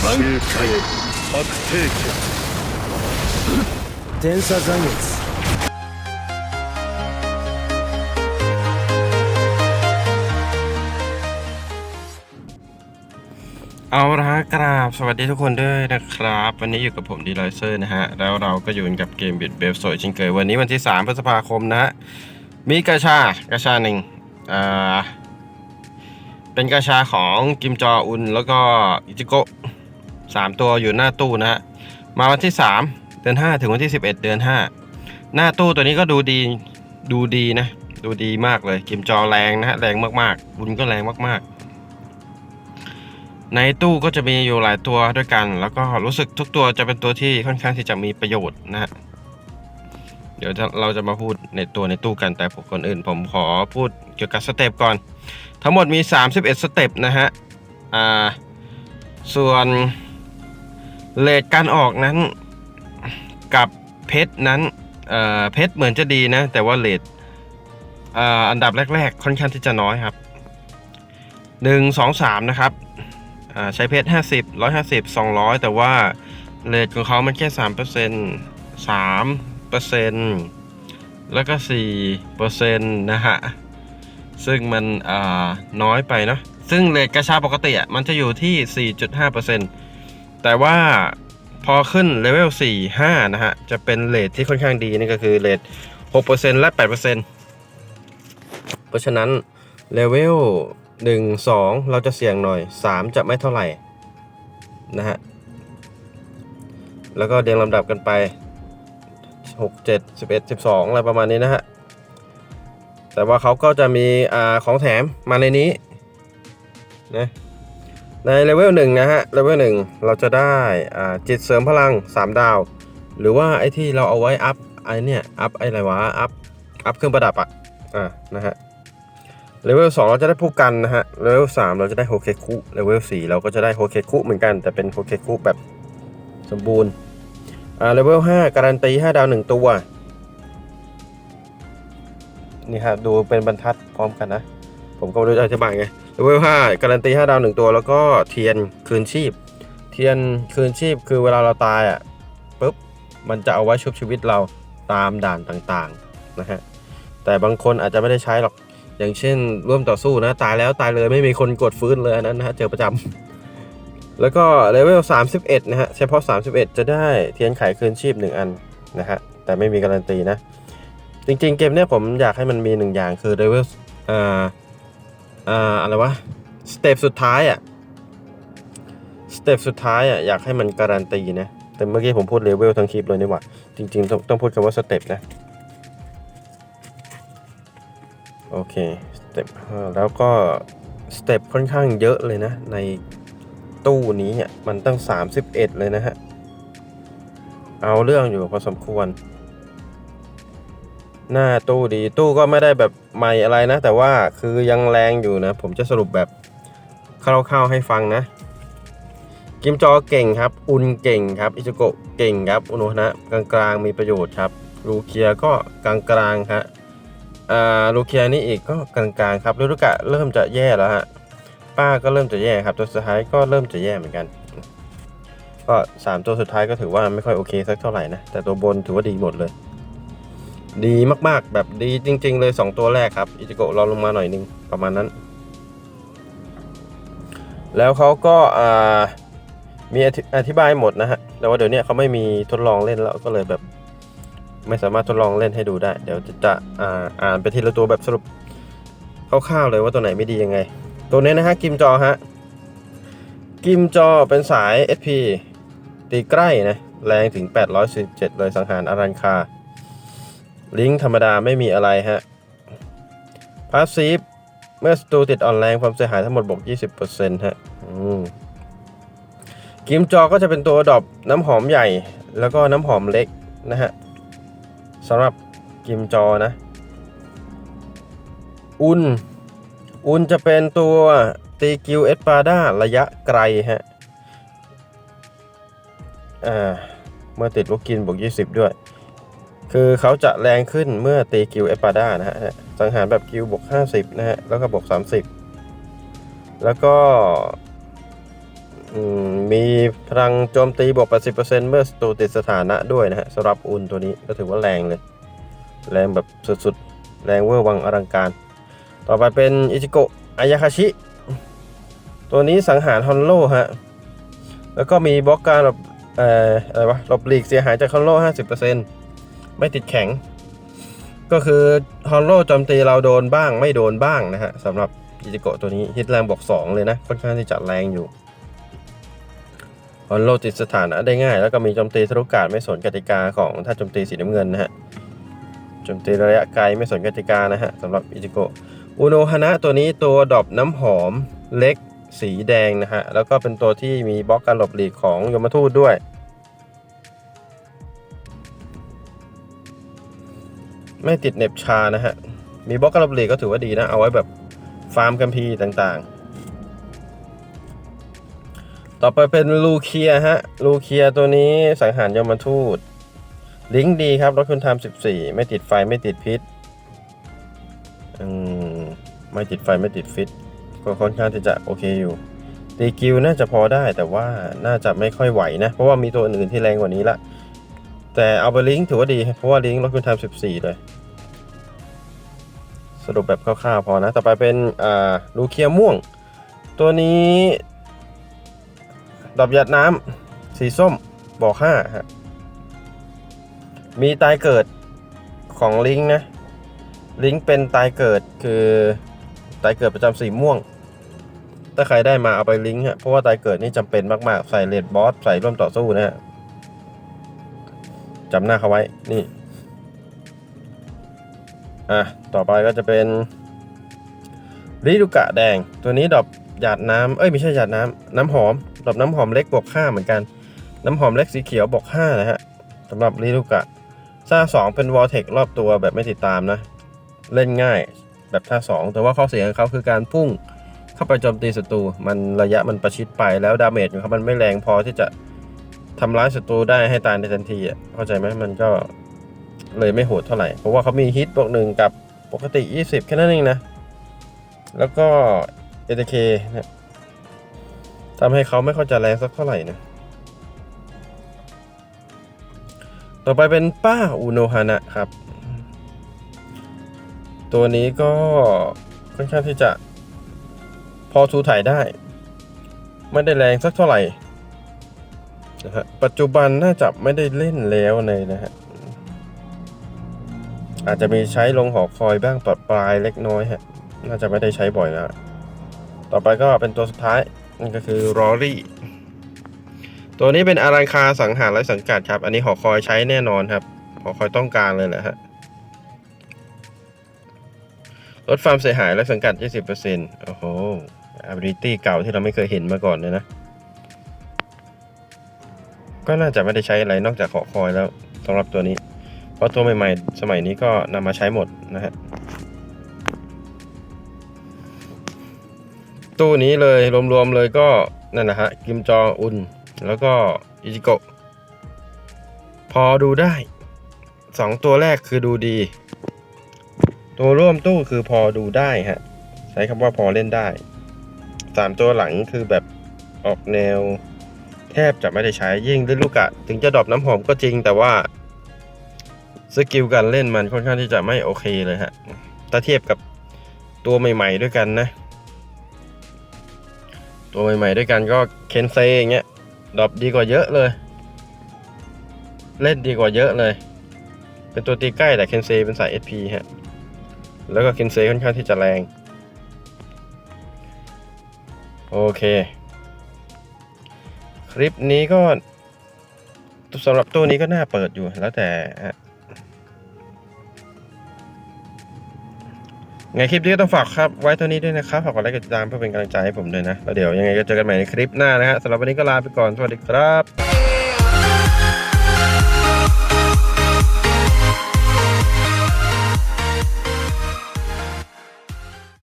周回白帝家天差残月 เอาละฮะกราบสวัสดีทุกคนด้วยนะครับ วันนี้อยู่กับผมดีไลเซอร์นะฮะ แล้วเราก็อยู่กับเกมบิดเบฟสวยชิงเกยวันนี้วันที่ 3 พฤษภาคมนะฮะ มีกาชากาชาหนึ่งอ่า เป็นกาชาของกิมจออุนแล้วก็อิจิโกะ สามตัวอยู่หน้าตู้นะฮะมาวันที่ 3 เดือน 5 ถึงวันที่ 11 เดือน 5 หน้าตู้ตัวนี้ก็ดูดีดูดีนะ ดูดีมากเลยกิมจอแรงนะฮะแรงมากๆอุนก็แรงมากๆ ในตู้ก็จะมีอยู่หลายตัวด้วยกัน แล้วก็รู้สึกทุกตัวจะเป็นตัวที่ค่อนข้างที่จะมีประโยชน์นะฮะเดี๋ยวเราจะมาพูดในตัวในตู้กันแต่ผมคนอื่น ผมขอพูดเกี่ยวกับสเต็ปก่อน ทั้งหมดมี 31 สเต็ปนะฮะอ่าส่วน เลทการออกนั้นกับเพชรนั้นเอ่อเพชรเหมือนจะดีนะ แต่ว่าเลทอ่าอันดับแรก ๆ ค่อนข้างที่จะน้อยครับ 1 2 3 นะครับใช้เพชรห้าสิบร้อยห้าสิบสองร้อยแต่ว่าเลทของเขามันแค่สามเปอร์เซ็นต์สามเปอร์เซ็นต์แล้วก็สี่เปอร์เซ็นต์นะฮะ ซึ่งมันน้อยไปเนาะซึ่งเลทกระชาปกติอะมันจะอยู่ที่ 4.5% แต่ว่าพอขึ้นเลเวล4 5 นะฮะ จะเป็นเลทที่ค่อนข้างดีนี่ก็คือเลท6%และ 8%เพราะฉะนั้นเลเวลหนึ่งสองเราจะเสี่ยงหน่อยสามจะไม่เท่าไหร่ นะฮะ แล้วก็เรียงลำดับกันไปหกเจ็ดสิบเอ็ดสิบสองอะไรประมาณนี้นะฮะ แต่ว่าเขาก็จะมีอของแถมมาในนี้นะ ในเลเวลหนึ่งนะฮะเลเวลหนึ่งเราจะได้จิตเสริมพลัง 3 ดาว หรือว่าไอ้ที่เราเอาไว้อัพไอ้เนี่ยอัพไอ้ไรวะอัพอัพเครื่องประดับอะอ่านะฮะเลเวล2เราจะได้ผู้กันนะฮะเลเวล3เราจะได้โฮเคคุเลเวล4เราก็จะได้โฮเคคุเหมือนกัน แต่เป็นโฮเคคุแบบสมบูรณ์อ่าเลเวล5การันตี5ดาว1ตัวนี่ครับดูเป็นบรรทัดพร้อมกันนะ ผมก็ไม่รู้จะอธิบายไงเลเวล5การันตี5ดาว1ตัว แล้วก็เทียนคืนชีพ เทียนคืนชีพคือเวลาเราตายอะปุ๊บมันจะเอาไว้ชุบชีวิตเราตามด่านต่างๆนะฮะแต่บางคนอาจจะไม่ได้ใช้หรอกอย่างเช่น ร่วมต่อสู้นะ ตายแล้วตายเลยไม่มีคนกดฟื้นเลยนั้นนะฮะเจอประจำแล้วก็เลเวล31 นะฮะเฉพาะ 31 จะได้เทียนไขคืนชีพ 1 อันนะฮะแต่ไม่มีการันตีนะ จริงๆเกมเนี้ยผมอยากให้มันมีหนึ่งอย่างคือเลเวลอ่า อ่าอะไรวะสเต็ปสุดท้ายอะสเต็ปสุดท้ายอะอยากให้มันการันตีนะ แต่เมื่อกี้ผมพูดเลเวลทั้งคลิปเลยนี่หว่า จริง ๆ ต้องต้องพูดคำว่าสเต็ปนะ โอเคสเต็ปแล้วก็สเต็ปค่อนข้างเยอะเลยนะ ในตู้นี้อะมันตั้ง 31 เลยนะฮะ เอาเรื่องอยู่พอสมควร หน้าตู้ดีตู้ก็ไม่ได้แบบใหม่อะไรนะ แต่ว่าคือยังแรงอยู่นะ ผมจะสรุปแบบคร่าวๆให้ฟังนะกิมจอเก่งครับ อุนเก่งครับอิจิโกะเก่งครับอุโนะนะกลางๆมีประโยชน์ครับลูเคียก็กลางๆครับอ่าลูเคียนี่อีกก็กลางๆครับลูรุกะเริ่มจะแย่แล้วฮะป้าก็เริ่มจะแย่ครับตัวสุดท้ายก็เริ่มจะแย่เหมือนกัน ก็สามตัวสุดท้ายก็ถือว่าไม่ค่อยโอเคสักเท่าไหร่นะแต่ตัวบนถือว่าดีหมดเลย ดีมากๆ แบบดีจริง ๆ เลย 2 ตัวแรกครับ อิจิโกะเราลงมาหน่อยนึง ประมาณนั้น แล้วเขาก็มีอธิบายหมดนะฮะ แต่ว่าเดี๋ยวนี้เขาไม่มีทดลองเล่นแล้วก็เลยแบบ ไม่สามารถทดลองเล่นให้ดูได้ เดี๋ยวจะจะอ่าอ่านไปทีละตัวแบบสรุปคร่าวๆเลยว่าตัวไหนไม่ดียังไง ตัวนี้นะฮะกิมจอฮะกิมจอเป็นสาย SP ตีใกล้นะ แรงถึง817เลยสังหารอารันคา ลิงก์ธรรมดาไม่มีอะไรฮะพาสซีฟเมื่อศัตรูติดอ่อนแรงความเสียหายทั้งหมดบวก 20%ฮะอืมกิมจอก็จะเป็นตัวดอปน้ำหอมใหญ่ แล้วก็น้ำหอมเล็กนะฮะสำหรับกิมจอนะ อุนอุนจะเป็นตัวตีกิวเอสปาดาระยะไกลฮะ อ่า เมื่อติดลูกกินบวก 20 ด้วย คือเขาจะแรงขึ้นเมื่อตีกิวเอปาด้านะฮะสังหารแบบกิวบวก 50 นะฮะ แล้วก็บวก 30 แล้วก็มีพลังโจมตีบวก 80%เมื่อศัตรูติดสถานะด้วยนะฮะสำหรับอุนตัวนี้ก็ถือว่าแรงเลย แรงแบบสุดๆ แรงเวอร์วังอลังการ ต่อไปเป็นอิจิโกะอายาคาชิ ตัวนี้สังหารฮอนโลฮะ แล้วก็มีบล็อกการหลบเอ่ออะไรวะหลบหลีกเสียหายจากฮอนโล50% ไม่ติดแข็ง ก็คือฮอนโลโจมตีเราโดนบ้างไม่โดนบ้างนะฮะสำหรับอิจิโกะตัวนี้ฮิตแรงบอก2เลยนะ ค่อนข้างที่จะแรงอยู่ฮอนโลติดสถานะได้ง่าย แล้วก็มีโจมตีทะลุกาดไม่สนกติกาของถ้าโจมตีสีน้ำเงินนะฮะโจมตีระยะไกลไม่สนกติกานะฮะสำหรับอิจิโกะอุโนฮานะตัวนี้ตัวดอปน้ำหอมเล็กสีแดงนะฮะ แล้วก็เป็นตัวที่มีบล็อกการหลบหลีกของยมทูตด้วย ไม่ติดเน็บชานะฮะ มีบล็อกกรหลบลีกก็ถือว่าดีนะ เอาไว้แบบฟาร์มกัมพีต่างๆ ต่อไปเป็นลูเคียฮะ ลูเคียตัวนี้สังหารยมทูต ลิงก์ดีครับรถคุณทำ14 ไม่ติดไฟไม่ติดพิษอืมไม่ติดไฟไม่ติดฟิต ก็ค่อนข้างที่จะโอเคอยู่ ตีกิลน่าจะพอได้แต่ว่าน่าจะไม่ค่อยไหวนะ เพราะว่ามีตัวอื่นที่แรงกว่านี้ละ แต่เอาไปลิงก์ถือว่าดี เพราะว่าลิงก์รถคุณทำ14 เลย สรุปแบบคร่าวๆพอนะ ต่อไปเป็นลูเคียม่วง ตัวนี้ดอกหยาดน้ำสีส้มบอก5ฮะมีตายเกิดของลิงก์นะ ลิงก์เป็นตายเกิดคือตายเกิดประจำสีม่วง ถ้าใครได้มาเอาไปลิงก์ฮะเพราะว่าตายเกิดนี่จำเป็นมากๆ ใส่เลดบอส ใส่ร่วมต่อสู้นะฮะ จำหน้าเขาไว้นี่ อะ ต่อไปก็จะเป็นริดุกะแดง ตัวนี้ดอกหยาดน้ำเอ้ยไม่ใช่หยาดน้ำน้ำหอม ดอกน้ำหอมเล็กบวกห้าเหมือนกัน น้ำหอมเล็กสีเขียวบวกห้านะฮะสำหรับริลุกะท่าสองเป็นวอลเทครอบตัวแบบไม่ติดตามนะ เล่นง่ายแบบท่าสองแต่ว่าข้อเสียของเขาคือการพุ่งเข้าไปโจมตีศัตรูมันระยะมันประชิดไปแล้วดาเมจของเขามันไม่แรงพอที่จะ ทำร้ายศัตรูได้ให้ตายในทันทีอะเข้าใจไหมมันก็เลยไม่โหดเท่าไหร่ เพราะว่าเขามีฮิตบวกหนึ่งกับปกติ 20 แค่นั้นเองนะ แล้วก็เอ k เคเนี่ยทำให้เขาไม่ค่อยจแรงสักเท่าไหร่นะ ต่อไปเป็นป้าอุโนฮานะครับ ตัวนี้ก็ค่อนข้างที่จะพอทูถ่ายได้ ไม่ได้แรงสักเท่าไหร่ นะฮะปัจจุบันน่าจะไม่ได้เล่นแล้วในนะฮะอาจจะมีใช้ลงหอคอยบ้างปรับปลายเล็กน้อยฮะ น่าจะไม่ได้ใช้บ่อยแล้วต่อไปก็เป็นตัวสุดท้ายนั่นก็คือรอรี่ตัวนี้เป็นอารังคาสังหารไร้สังกัดครับ อันนี้หอคอยใช้แน่นอนครับ หอคอยต้องการเลยแหละฮะลดความเสียหายและสังกัด 20%โอ้โห ability เก่าที่เราไม่เคยเห็นมาก่อนเลยนะ ก็น่าจะไม่ได้ใช้อะไรนอกจากหอคอยแล้วสำหรับตัวนี้ เพราะตัวใหม่ๆ สมัยนี้ก็นำมาใช้หมดนะฮะตู้นี้เลยรวมๆเลยก็นั่นนะฮะกิมจองอุนแล้วก็อิจิโกะพอดูได้สองตัวแรกคือดูดี ตัวร่วมตู้คือพอดูได้ฮะ ใช้คำว่าพอเล่นได้สามตัวหลังคือแบบออกแนว แทบจะไม่ได้ใช้ยิ่งด้วยลูกอะถึงจะดรอปน้ำหอมก็จริง แต่ว่าสกิลการเล่นมันค่อนข้างที่จะไม่โอเคเลยฮะถ้าเทียบกับตัวใหม่ ๆ ด้วยกันนะ ตัวใหม่ ๆ ด้วยกันก็เคนเซอย่างเงี้ยดรอปดีกว่าเยอะเลย เล่นดีกว่าเยอะเลย เป็นตัวตีใกล้แต่เคนเซเป็นสาย SP ฮะแล้วก็เคนเซค่อนข้างที่จะแรง โอเค คลิปนี้ก็สำหรับตัวนี้ก็น่าเปิดอยู่แล้วแต่ไงคลิปนี้ก็ต้องฝากครับ ไว้เท่านี้ด้วยนะครับ ฝากกดไลค์กดติดตามเพื่อเป็นกำลังใจให้ผมด้วยนะ แล้วเดี๋ยวยังไงก็เจอกันใหม่ในคลิปหน้านะฮะสำหรับวันนี้ก็ลาไปก่อน สวัสดีครับ